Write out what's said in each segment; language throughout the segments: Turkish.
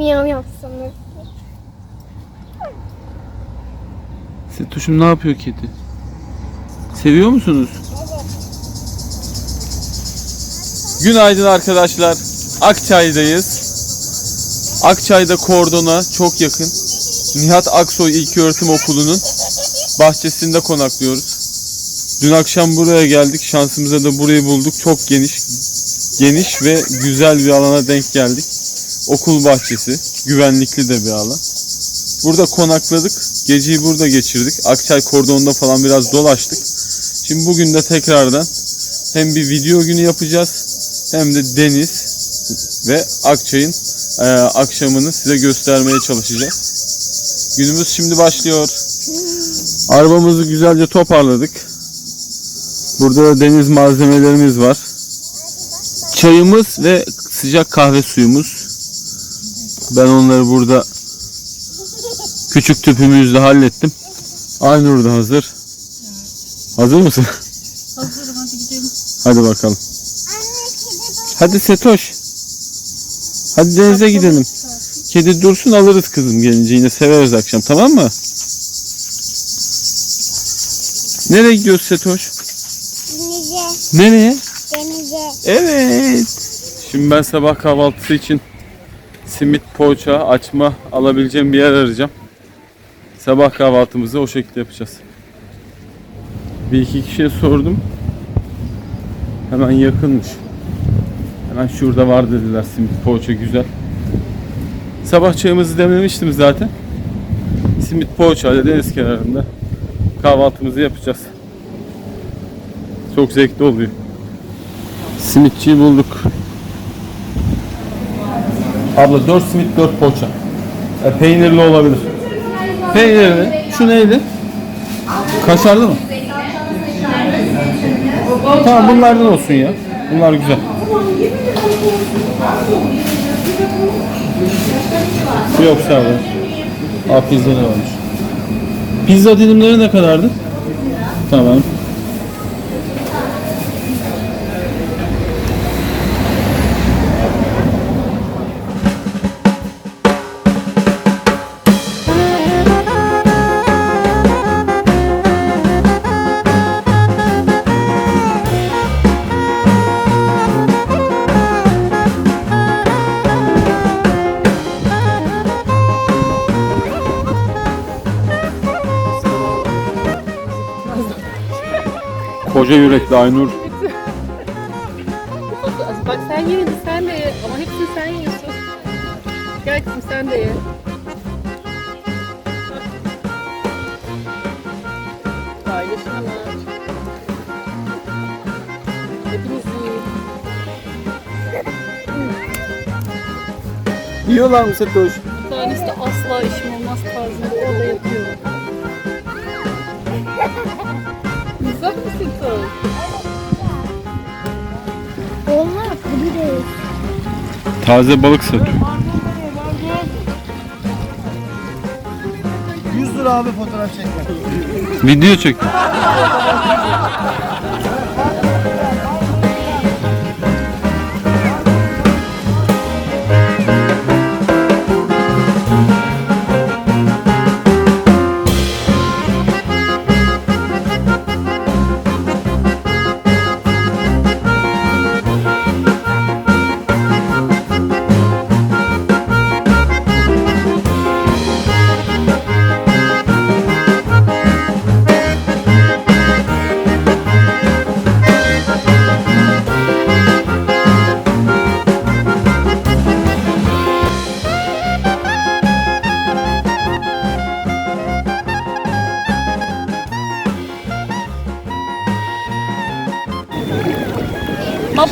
Miyav yapsana. Setuş'um ne yapıyor kedi? Seviyor musunuz? Günaydın arkadaşlar. Akçay'dayız. Akçay'da Kordon'a çok yakın. Nihat Aksoy İlköğretim Okulu'nun bahçesinde konaklıyoruz. Dün akşam buraya geldik. Şansımıza da burayı bulduk. Çok geniş, geniş ve güzel bir alana denk geldik. Okul bahçesi, güvenlikli de bir alan. Burada konakladık. Geceyi burada geçirdik. Akçay kordonunda falan biraz dolaştık. Şimdi bugün de tekrardan hem bir video günü yapacağız hem de deniz ve Akçay'ın e, akşamını size göstermeye çalışacağız. Günümüz şimdi başlıyor. Arabamızı güzelce toparladık. Burada da deniz malzemelerimiz var. Çayımız ve sıcak kahve suyumuz. Ben onları burada küçük tüpümüzle hallettim. Aynur da hazır. Hazır mısın? Hazırım hadi gidelim. Hadi bakalım. Hadi Setoş. Hadi denize gidelim. Kedi dursun alırız kızım gelince yine severiz akşam tamam mı? Nereye gidiyoruz Setoş? Denize, Nereye? denize. Evet. Şimdi ben sabah kahvaltısı için simit, poğaça, açma alabileceğim bir yer arayacağım. Sabah kahvaltımızı o şekilde yapacağız. Bir iki kişiye sordum. Hemen yakınmış. Hemen şurada var dediler simit, poğaça güzel. Sabah çayımızı demlemiştim zaten. Simit, poğaça ile deniz kenarında kahvaltımızı yapacağız. Çok zevkli oluyor. Simitçiyi bulduk. Abla 4 simit 4 poğaça. E, peynirli olabilir. Peynirli. Şu neydi? Kaşarlı mı? Tamam bunlardan olsun ya. Bunlar güzel. Yok sağ olun. Aa pizza da varmış. Pizza dilimleri ne kadardı? Tamam. Koca yürekli Aynur. Bak sen yine de sen de ye. Ama hepsini sen yiyorsun. Gel kızım sen de ye. Paylaşın ama. Hepiniz yiyin. Yiyorlar mı Setoş? Bir tanesi de asla işim olmaz Taze balık satıyor. 100 lira abi fotoğraf çekmek. Video çek.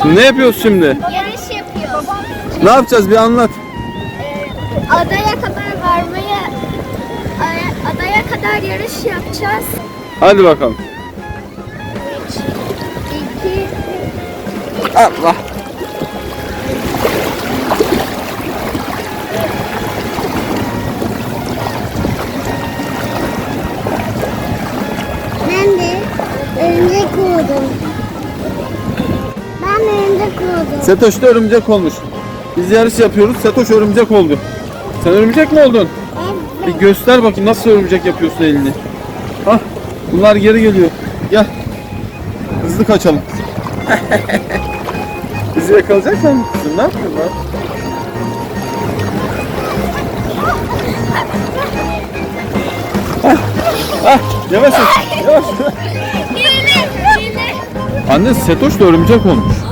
Şimdi ne yapıyoruz şimdi? Yarış yapıyoruz. Ne yapacağız bir anlat. Adaya kadar varmaya, adaya kadar yarış yapacağız. Hadi bakalım. 3, 2, Allah. De örümcek olmuş. Biz yarış yapıyoruz. Setoş örümcek oldu. Sen örümcek mi oldun? Bir göster bakayım nasıl örümcek yapıyorsun elini. Hah, bunlar geri geliyor. Gel. Hızlı kaçalım. Bizi yakalayacaklar mı kızım? Ne yapıyorsun lan? Ah, ah, yavaş yavaş. Anne Setoş da örümcek olmuş.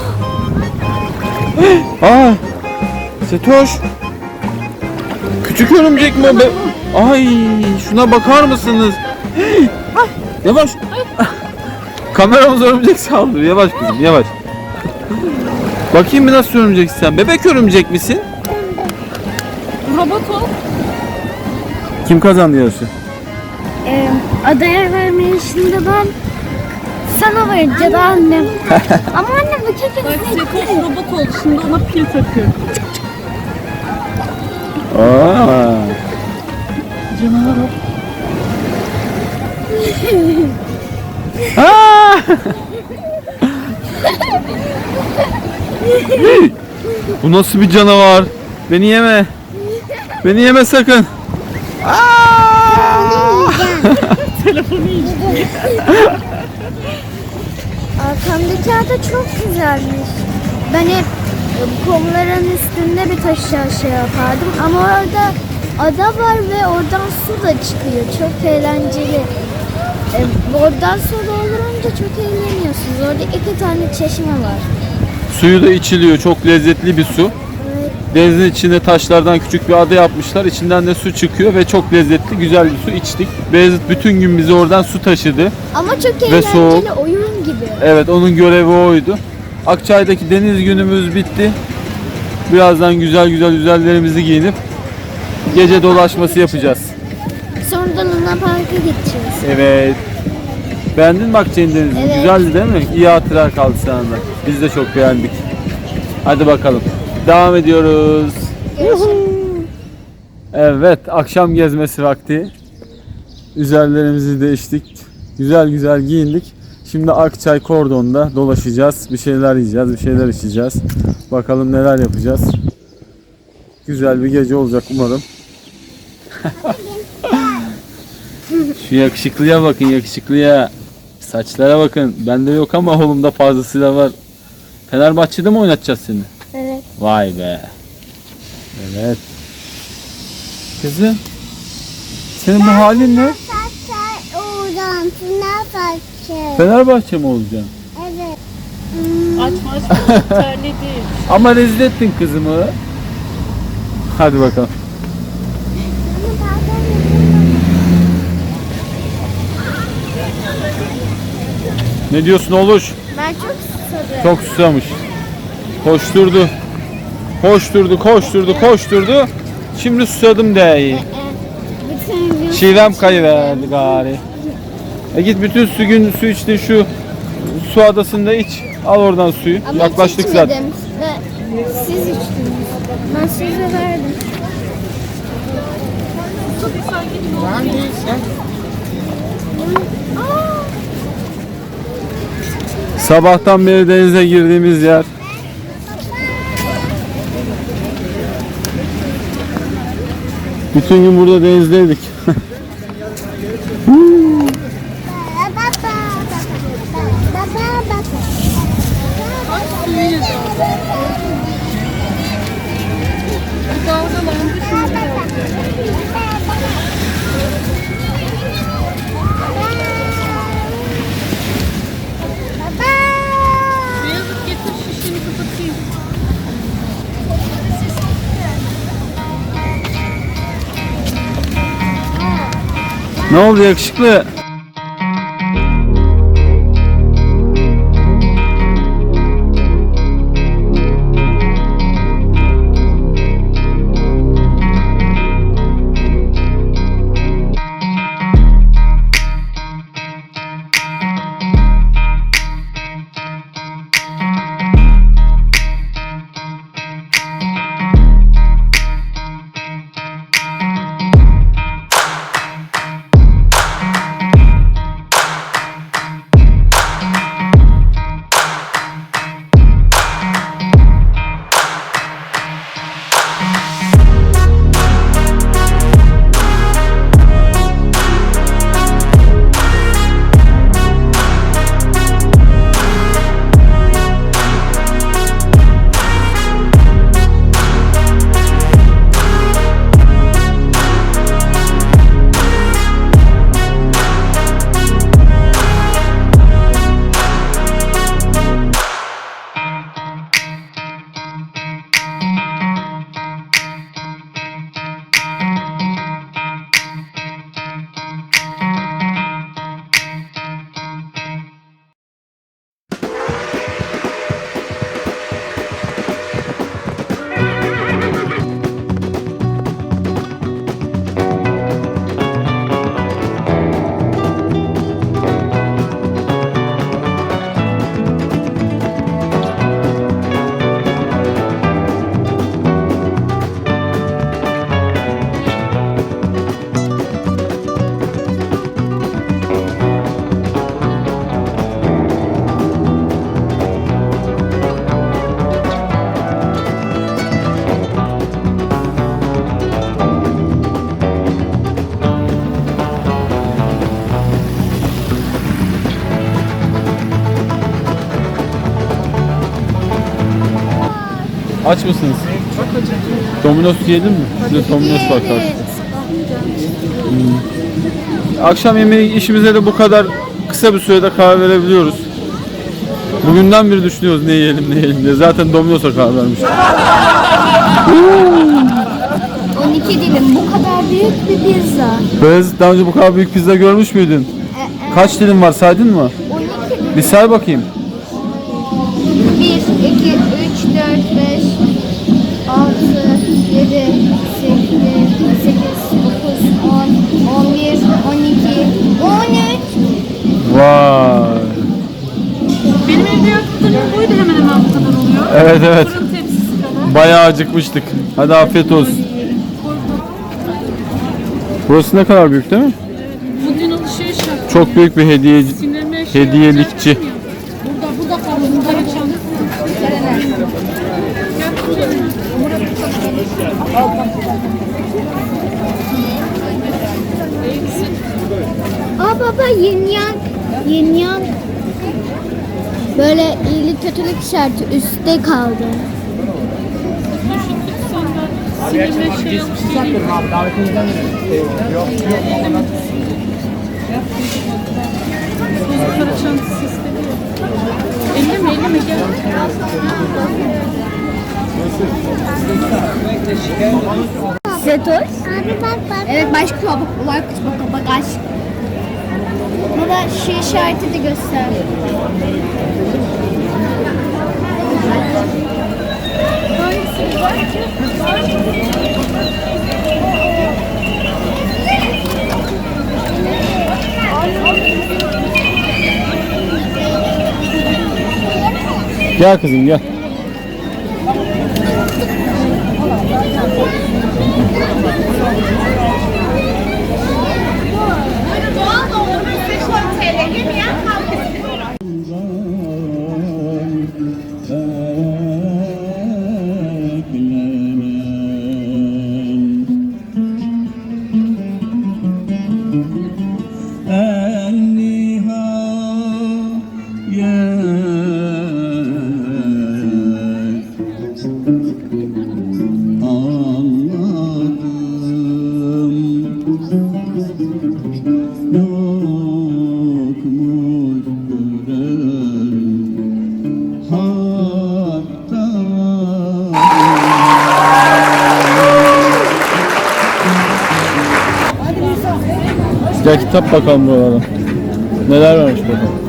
Aa, Setoş. Küçük örümcek mi o be? Ay şuna bakar mısınız? Yavaş. Kameramız örümcek saldırıyor. Yavaş kızım yavaş. Bakayım bir nasıl örümceksin sen? Bebek örümcek misin? Robot ol. Kim kazandı yarışı? Ee, adaya verme işinde ben sana vereceğim annem. Ama annem bu kekik Bak Setoş robot oldu. Şimdi ona pil takıyor. Aa. Canavar o. Aa! Bu nasıl bir canavar? Beni yeme. Beni yeme sakın. Aa! Telefonu yiyecek. Arkamdaki ada çok güzelmiş. Ben hep kumların üstünde bir taş şey yapardım ama orada ada var ve oradan su da çıkıyor. Çok eğlenceli. E, oradan su doldurunca çok eğleniyorsunuz. Orada iki tane çeşme var. Suyu da içiliyor. Çok lezzetli bir su. Denizin içine taşlardan küçük bir ada yapmışlar. İçinden de su çıkıyor ve çok lezzetli, güzel bir su içtik. Beyazıt bütün gün bizi oradan su taşıdı. Ama çok Ve eğlenceli soğuk. oyun gibi. Evet onun görevi oydu. Akçay'daki deniz günümüz bitti. Birazdan güzel güzel üzerlerimizi giyinip gece dolaşması yapacağız. Sonra da Luna Park'a gideceğiz. Evet. Beğendin mi Akçay'ın denizi? Evet. Güzeldi değil mi? İyi hatıra kaldı sana da. Biz de çok beğendik. Hadi bakalım. Devam ediyoruz. Evet, akşam gezmesi vakti. Üzerlerimizi değiştik. Güzel güzel giyindik. Şimdi Akçay Kordon'da dolaşacağız. Bir şeyler yiyeceğiz, bir şeyler içeceğiz. Bakalım neler yapacağız. Güzel bir gece olacak umarım. Şu yakışıklıya bakın yakışıklıya. Saçlara bakın. Bende yok ama oğlumda fazlasıyla var. Fenerbahçe'de mi oynatacağız seni? Vay be. Evet. Kızım. Senin bu halin ne? Oradan Tuna saçlar. Fenerbahçe mi olacaksın? Evet. Açma açma. Terledi. Ama rezil ettin kızımı. Hadi bakalım. Ne diyorsun oğluş? Ben çok susadım. Çok susamış. Koşturdu. Koşturdu, koşturdu, koşturdu. Şimdi susadım de iyi. Bütün gün Şivem kayıverdi gari. E git bütün su gün su içtin şu su adasında iç. Al oradan suyu. Ama Yaklaştık hiç zaten. içmedim. Ve siz içtiniz. Ben size verdim. Sabahtan beri denize girdiğimiz yer. Bütün gün burada denizdeydik. Ne oldu yakışıklı? Aç mısınız? Domino's yiyelim mi? Size Domino's bakar. Evet. Akşam yemeği işimize de bu kadar kısa bir sürede karar verebiliyoruz. Bugünden beri düşünüyoruz ne yiyelim ne yiyelim diye. Zaten Domino's'a karar vermiştik. 12 dilim bu kadar büyük bir pizza. Bez daha önce bu kadar büyük pizza görmüş müydün? Kaç dilim var saydın mı? 12 dilim. Bir say bakayım. Evet evet. Fırın tepsisi kadar. Bayağı acıkmıştık. Hadi afiyet olsun. Burası ne kadar büyük değil mi? Bugün alışveriş yaptım. Çok büyük bir hediye şey hediyelikçi ya. Burada, burada kaldı. Burada geçen. Aa baba yin yang, yin yang. Böyle iyilik işareti üstte kaldı. Şey. Elli mi gel. Abi bak bak. Evet başka bak olay bak bagaj. Baba şu işareti de göster. Gel kızım gel. Bakalım buralara. Neler varmış bakalım.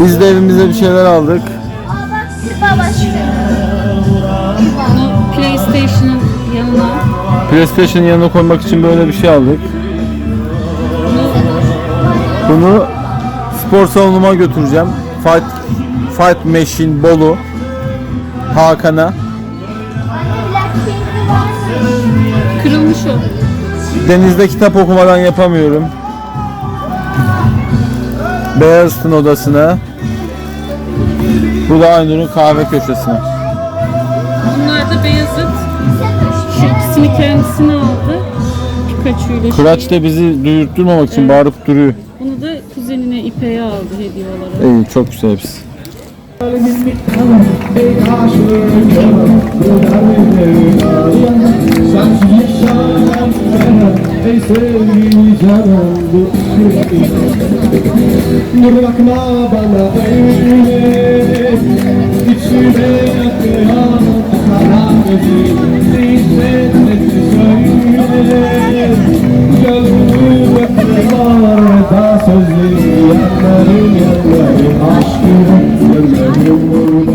Biz de evimize bir şeyler aldık. PlayStation'ın yanına PlayStation'ın yanına koymak için böyle bir şey aldık. Bunu spor salonuma götüreceğim. Fight Fight Machine Bolu Hakan'a. kırılmış o. Denizde kitap okumadan yapamıyorum. Beyazıt'ın odasına. Bu da Aynur'un kahve köşesine. Bunlar da Beyazıt. Şu ikisini kendisine aldı. Pikachu ile. Kıraç da bizi duyurtturmamak için bağırıp duruyor. Bunu da kuzenine İpek'e aldı hediye olarak. İyi çok güzel hepsi. Ey sevgili canım Bırakma bana öyle İçime yakılan kara gözü Hizmetmesi söyle Gönlümü bakırlar da sözleri Yanlarım yanlarım aşkım Yanlarım. burada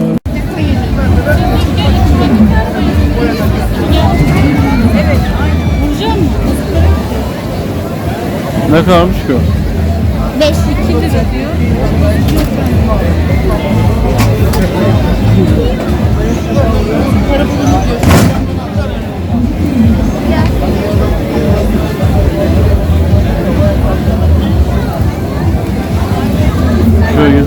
Ne kadarmış ki o? 5 lira diyor. Para bulunur diyor. Şöyle gel.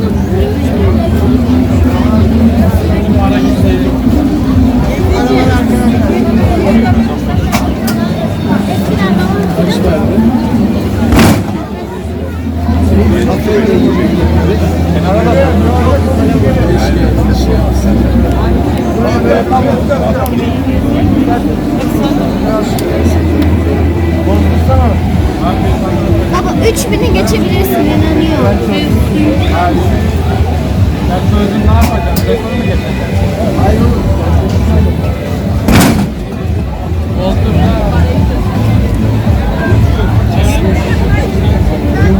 Baba 3000'i geçebilirsin inanıyorum. Ben sözüm ne yapacağım? Rekor mu geçeceğim? Koltuğumda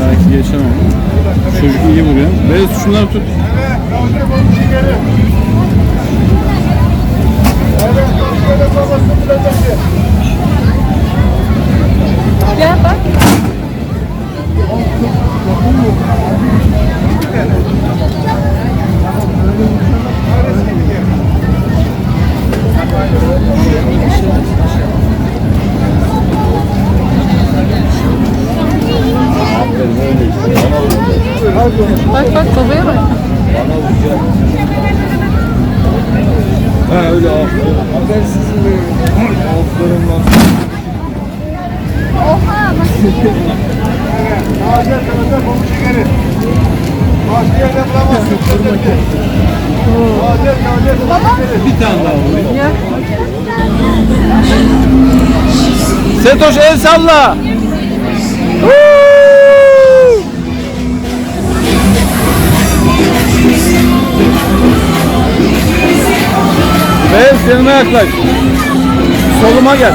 Belki geçemem. Çocuk iyi vuruyor. Beyaz şunları tut. Setoş el salla. Beyaz yanıma yaklaş. Soluma gel.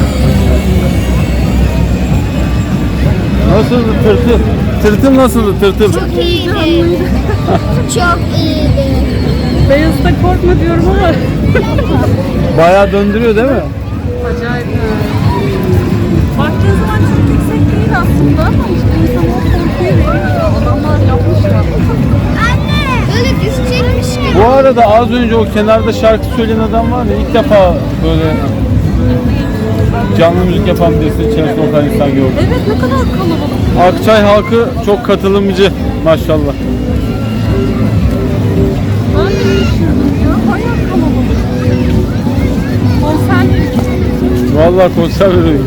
Nasıldı tırtıl? Tırtıl nasıldı tırtıl? Çok iyiydi. Çok iyiydi. Beyazıta korkma diyorum ama. Bayağı döndürüyor değil mi? Acayip. Baktığın zaman çok yüksek değil aslında ama işte insan o korkuyu veriyor. Adamlar yapmışlar. Anne. Böyle düşecekmiş gibi. Bu arada az önce o kenarda şarkı söyleyen adam var ya ilk defa böyle canlı müzik yapan birisinin içerisinde o kadar insan gördüm. Evet ne kadar kalabalık. Akçay halkı çok katılımcı maşallah. Ben de şaşırdım ya. Bayağı kalabalık. Konser Vallahi konser veriyor.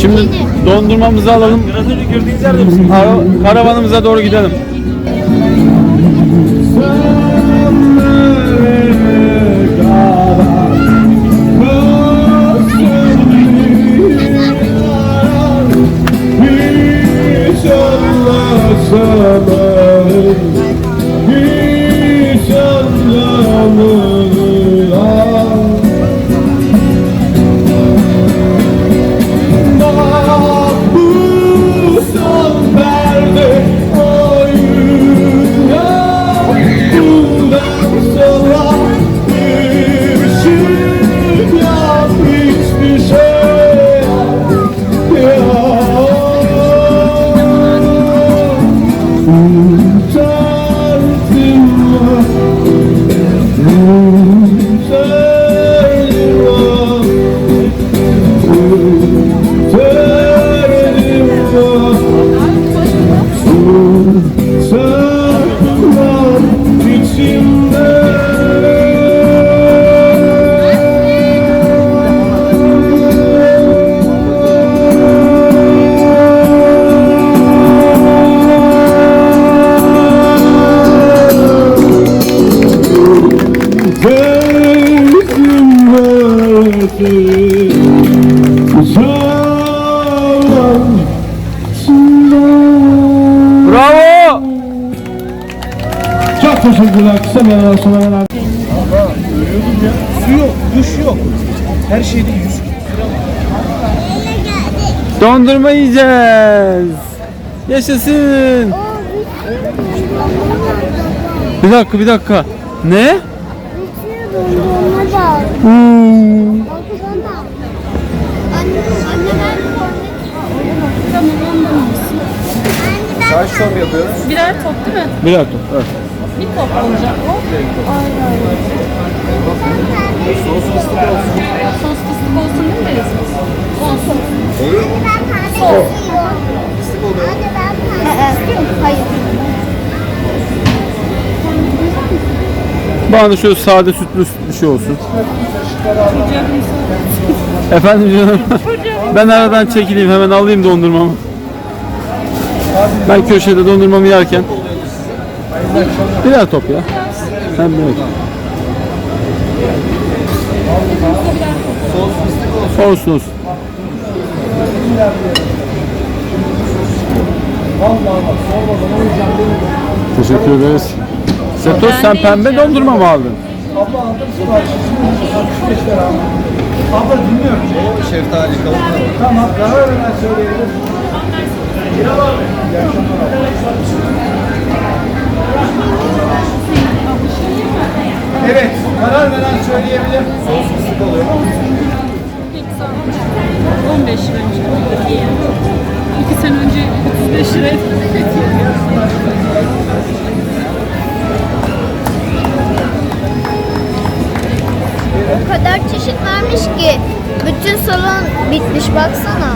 Şimdi dondurmamızı alalım. Biraz önce girdiğiniz yerde misin? Karavanımıza doğru gidelim. kadar kolay abi. Uyuyordum ya. Su yok, duş yok. Her şeyde yüz Dondurma yiyeceğiz. Yaşasın. Bir dakika bir dakika. Ne? Hmm. Kaç top yapıyoruz? Birer top değil mi? Bir dakika. Evet. Bir top olacak o. Sos fıstık olsun. Sos fıstık olsun. Olur? Sos. Fıstık oluyor. Hayır. Bana da şöyle sade sütlü bir şey olsun. Efendim canım. Ben aradan çekileyim hemen alayım dondurmamı. Ben köşede dondurmamı yerken. Birer top ya. Birer top. Olsun olsun. Teşekkür ederiz. Setos sen pembe dondurma mı aldın? Abla aldım siparişini. 35 lira. Abla dinliyorum. Şeftali kavurma. Tamam. Karar hemen söyleyelim. Evet, 15 lira önce. İyi. İki sene önce 35 lira. O kadar çeşit varmış ki. Bütün salon bitmiş baksana.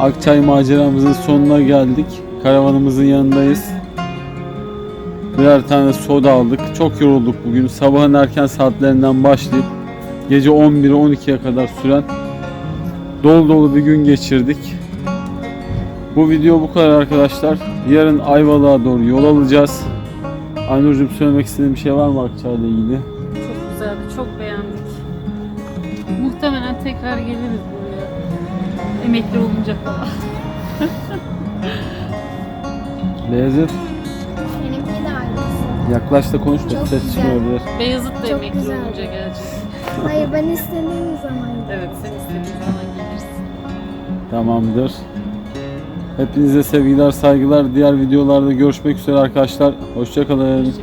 Akçay maceramızın sonuna geldik. Karavanımızın yanındayız. Birer tane soda aldık. Çok yorulduk bugün. Sabahın erken saatlerinden başlayıp gece 11'e 12'ye kadar süren dolu dolu bir gün geçirdik. Bu video bu kadar arkadaşlar. Yarın Ayvalık'a doğru yol alacağız. Aynur'cum söylemek istediğin bir şey var mı Akçay'la ilgili? Çok güzeldi. Çok beğendik. Muhtemelen tekrar geliriz. Emekli olunca falan. Beyazıt Benimki de aynısı. yaklaş da konuş da Çok ses güzel. çıkmayabilir. Beyazıt da Çok emekli güzel. olunca gelecek. Hayır ben istediğim zaman. Evet sen istediğin zaman gelirsin. Tamamdır. Hepinize sevgiler, saygılar. Diğer videolarda görüşmek üzere arkadaşlar. Hoşçakalın.